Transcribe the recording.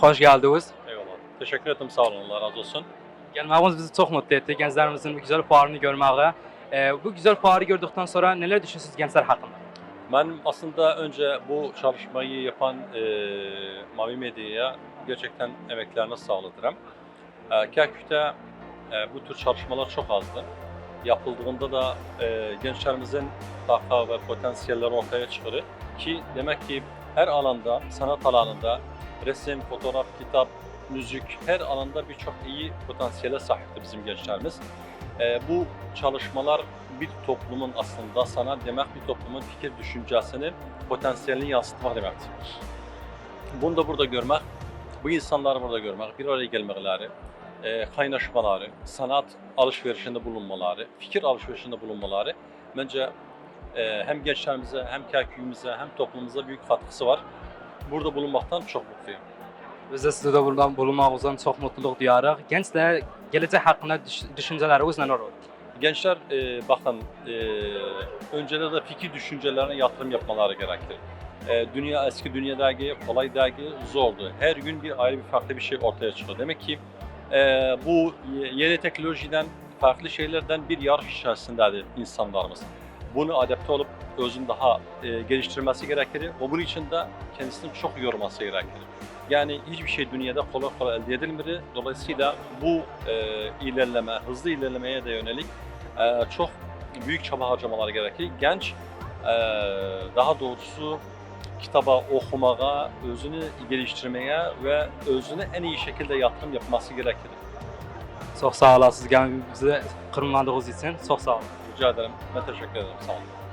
Hoş geldiniz. Eyvallah. Teşekkür ederim sağ olun Allah razı olsun. Gelmemiz bizi çok mutlu etti. Gençlerimizin bu güzel fuarını görmeye. Ee, bu güzel fuarı gördükten sonra neler düşünüyorsunuz gençler hakkında? Ben aslında önce bu çalışmayı yapan e, Mavi Medya'ya gerçekten emeklerine sağladırım. E, Kerkük'te e, bu tür çalışmalar çok azdı. Yapıldığında da e, gençlerimizin taka ve potansiyelleri ortaya çıkıyor. Ki demek ki her alanda, sanat alanında resim, fotoğraf, kitap, müzik her alanda birçok iyi potansiyele sahipti bizim gençlerimiz. E, bu çalışmalar bir toplumun aslında sana demek bir toplumun fikir düşüncesini, potansiyelini yansıtmak demektir. Bunu da burada görmek, bu insanları burada görmek, bir araya gelmeleri, e, kaynaşmaları, sanat alışverişinde bulunmaları, fikir alışverişinde bulunmaları bence e, hem gençlerimize hem kerküğümüze hem toplumumuza büyük katkısı var. Burada bulunmaktan çok mutluyum. Biz de sizde buradan bulunmağımızdan çok mutluluk duyarıq. Gençler gelecek hakkında düş düşünceleriniz neler olur? Gençler e, bakın e, önceleri de fikir düşüncelerine yatırım yapmaları gerekir. E, dünya eski dünyadaki kolay dergi zordu. Her gün bir ayrı bir farklı bir şey ortaya çıkıyor. Demek ki e, bu ye- yeni teknolojiden farklı şeylerden bir yarış içerisindedir insanlarımız. Bunu adapte olup özünü daha e, geliştirmesi gerekir ve bunun için de kendisini çok yorması gerekir. Yani hiçbir şey dünyada kolay kolay elde edilmedi. Dolayısıyla bu e, ilerleme, hızlı ilerlemeye de yönelik e, çok büyük çaba harcamaları gerekir. Genç e, daha doğrusu kitaba okumaya, özünü geliştirmeye ve özünü en iyi şekilde yatırım yapması gerekir. Çok sağ olasınız. Bizi kırmadığınız için çok sağ olun. Rica ederim. Ben teşekkür ederim. Sağ olun.